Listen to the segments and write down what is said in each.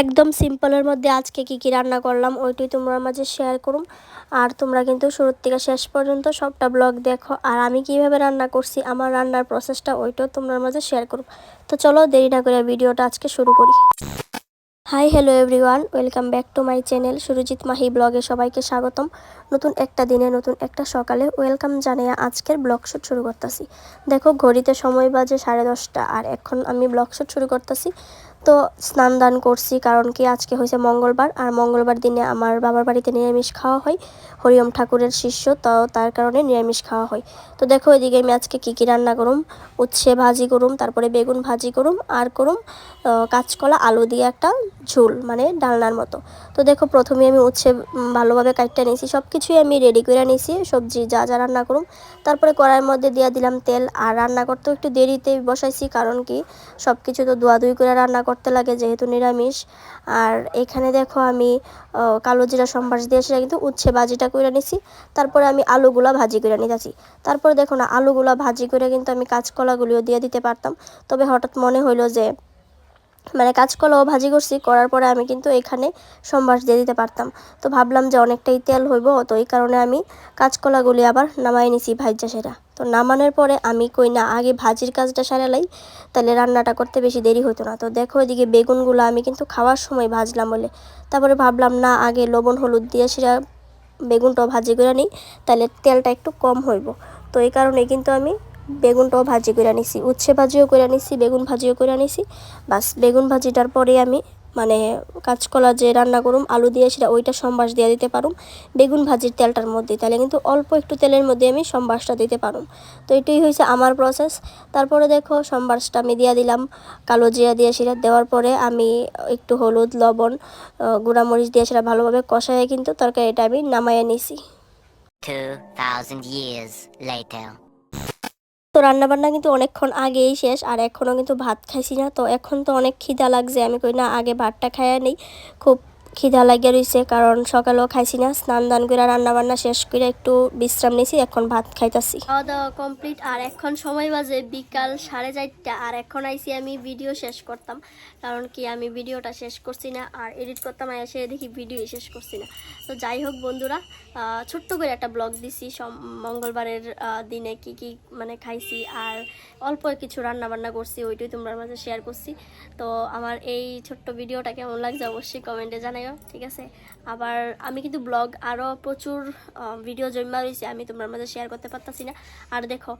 একদম সিম্পলের মধ্যে আজকে কি কি রান্না করলাম, ওইটাই তোমরা মাঝে শেয়ার করুম আর তোমরা কিন্তু শুরুর থেকে শেষ পর্যন্ত সবটা ব্লগ দেখো। আর আমি কীভাবে রান্না করছি, আমার রান্নার প্রসেসটা ওইটাও তোমরা মাঝে শেয়ার করুম তো চলো দেরি না করে ভিডিওটা আজকে শুরু করি। Hi hello everyone welcome back to my channel Surajit Mahi ব্লগে সবাইকে স্বাগতম। নতুন একটা দিনে, নতুন একটা সকালে ওয়েলকাম জানিয়ে আজকের ব্লগ শ্যুট শুরু করতেছি। দেখো, ঘড়িতে সময় বাজে সাড়ে দশটা, আর এখন আমি ব্লগ শ্যুট শুরু করতেছি। তো স্নান দান করছি, কারণ কি আজকে হয়েছে মঙ্গলবার, আর মঙ্গলবার দিনে আমার বাবার বাড়িতে নিরামিষ খাওয়া হয়, হরিওম ঠাকুরের শিষ্য, তো তার কারণে নিরামিষ খাওয়া হয়। তো দেখো এদিকে আমি আজকে কী কী রান্না করুম, উচ্ছে ভাজি করুম, তারপরে বেগুন ভাজি করুম, আর করুম কাঁচকলা, আলু দিয়ে একটা ঝোল মানে ডালনার মতো। তো দেখো প্রথমে আমি উচ্ছে ভালোভাবে কাটতে নিয়েছি সব কিছুই আমি রেডি করে নিয়েছি, সবজি যা যা রান্না করুম। তারপরে কড়াইয়ের মধ্যে দিয়ে দিলাম তেল, আর রান্না করতেও একটু দেরিতে বসাইছি, কারণ কি সব কিছু তো ধোয়াধুয়ি করে রান্না করতে লাগে যেহেতু নিরামিষ। আর এখানে দেখো আমি কালো জিরা সম্বাস দিয়ে সেটা কিন্তু উচ্ছে ভাজিটা করে নিছি। তারপরে আমি আলুগুলা ভাজি করে নিতেছি। তারপরে দেখো না, আলুগুলা ভাজি করে কিন্তু আমি কাঁচকলাগুলিও দিয়ে দিতে পারতাম। তবে হঠাৎ মনে হইল যে মানে কাঁচকলাও ভাজি করছি, করার পরে আমি কিন্তু এখানে সম্বাস দিয়ে দিতে পারতাম। তো ভাবলাম যে অনেকটাই তেল হইব, তো এই কারণে আমি কাঁচকলাগুলি আবার নামাই নিছি ভাজ্যা সেরা তো নামানোর পরে আমি কই, না, আগে ভাজির কাজটা সারালাই, তাহলে রান্নাটা করতে বেশি দেরি হতো না। তো দেখো এদিকে বেগুনগুলো আমি কিন্তু খাওয়ার সময় ভাজলাম বলে। তারপরে ভাবলাম, না, আগে লবণ, হলুদ দিয়ে সেটা বেগুনটাও ভাজি করে নিই, তাহলে তেলটা একটু কম হইব। তো এই কারণে কিন্তু আমি বেগুনটাও ভাজি করে নিছি। উচ্ছে ভাজিও করে নিছি, বেগুন ভাজিও করে নিছি। বাস, বেগুন ভাজিটার পরে আমি মানে কাঁচকলা যে রান্না করুম আলু দিয়ে সেটা ওইটা সম্বাস দিয়ে দিতে পারুম। বেগুন ভাজির তেলটার মধ্যে তাহলে কিন্তু অল্প একটু তেলের মধ্যে আমি সম্বাসটা দিতে পারুম। তো এটাই হয়েছে আমার প্রসেস তারপরে দেখো সম্বাসটা আমি দিয়ে দিলাম কালো জিরা দিয়ে সেটা দেওয়ার পরে আমি একটু হলুদ লবণ গুঁড়ামরিচ দিয়ে সেটা ভালোভাবে কষায় কিন্তু তরকারিটা আমি নামাইয়ে নিছি। 2,000 years later. রান্নাবান্না কিন্তু অনেকক্ষণ আগেই শেষ, আর এখনও কিন্তু ভাত খাইছি না। তো এখন তো অনেক খিদা লাগছে। আমি কই, না, আগে ভাতটা খাইয়া নেই। খুব খিদা লাগিয়ে রয়েছে কারণ সকালেও খাইছি না। স্নান দান করে রান্নাবান্না শেষ করে একটু বিশ্রাম নিছি, এখন ভাত খাইতাছি। খাওয়া দাওয়া কমপ্লিট, আর এখন সময় বাজে বিকাল সাড়ে চারটা, আর এখন আইসি আমি ভিডিও শেষ করতাম, কারণ কি আমি ভিডিওটা শেষ করছি না, আর এডিট করতাম এসে দেখি ভিডিও শেষ করছি না। তো যাই হোক বন্ধুরা ছোট্ট করে একটা ব্লগ দিছি মঙ্গলবারের দিনে কি কি মানে খাইছি, আর অল্প কিছু রান্না বান্না করছি, ওইটাই তোমরা মাঝে শেয়ার করছি। তো আমার এই ছোট্ট ভিডিওটা কেমন লাগছে অবশ্যই কমেন্টে জানাইও ঠিক আছে? আবার আমি কিন্তু ব্লগ আরও প্রচুর ভিডিও জমা রয়েছে আমি তোমার মাঝে শেয়ার করতে পারতাছি না। আর দেখো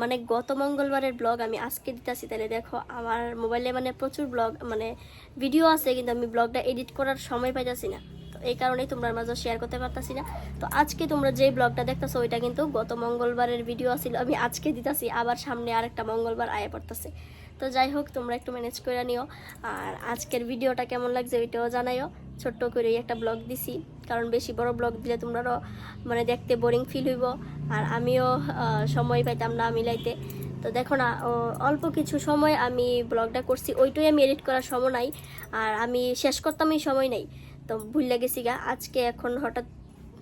মানে গত মঙ্গলবারের ব্লগ আমি আজকে দিতেছি, তাহলে দেখো আমার মোবাইলে মানে প্রচুর ব্লগ মানে ভিডিও আছে, কিন্তু আমি ব্লগটা এডিট করার সময় পাইতাছি না। তো এই কারণেই তোমরা মাঝে শেয়ার করতে পারতাছি না। তো আজকে তোমরা যে ব্লগটা দেখতেছো, ওইটা কিন্তু গত মঙ্গলবারের ভিডিও ছিল আমি আজকে দিতাছি, আবার সামনে আরেকটা মঙ্গলবার আয়া পড়তেছে। তো যাই হোক, তোমরা একটু ম্যানেজ করে নিও, আর আজকের ভিডিওটা কেমন লাগছে ওইটাও জানাইও। ছোট্ট করেই একটা ব্লগ দিছি। কারণ বেশি বড় ব্লগ দিলে তোমরাও মানে দেখতে বোরিং ফিল হইব। আর আমিও সময় পাইতাম না মিলাইতে। তো দেখো না অল্প কিছু সময় আমি ব্লগটা করছি। ওইটাই আমি এডিট করার সময় নাই। আর আমি শেষ করতামই সময় নাই। তো ভুল গেছি গা। আজকে এখন হঠাৎ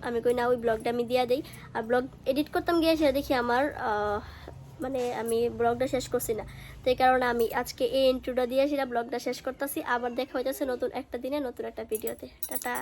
আমি কই না, ওই ব্লগটা আমি দিয়া দেই। আর ব্লগ এডিট করতাম গিয়ে সেটা দেখি আমার মানে আমি ব্লগটা শেষ করছি না। তো এই কারণে আমি আজকে এই ইন্ট্রোটা দিয়ে সেটা ব্লগটা শেষ করতেছি। আবার দেখা হইতেছে নতুন একটা দিনে, নতুন একটা ভিডিওতে টাটা।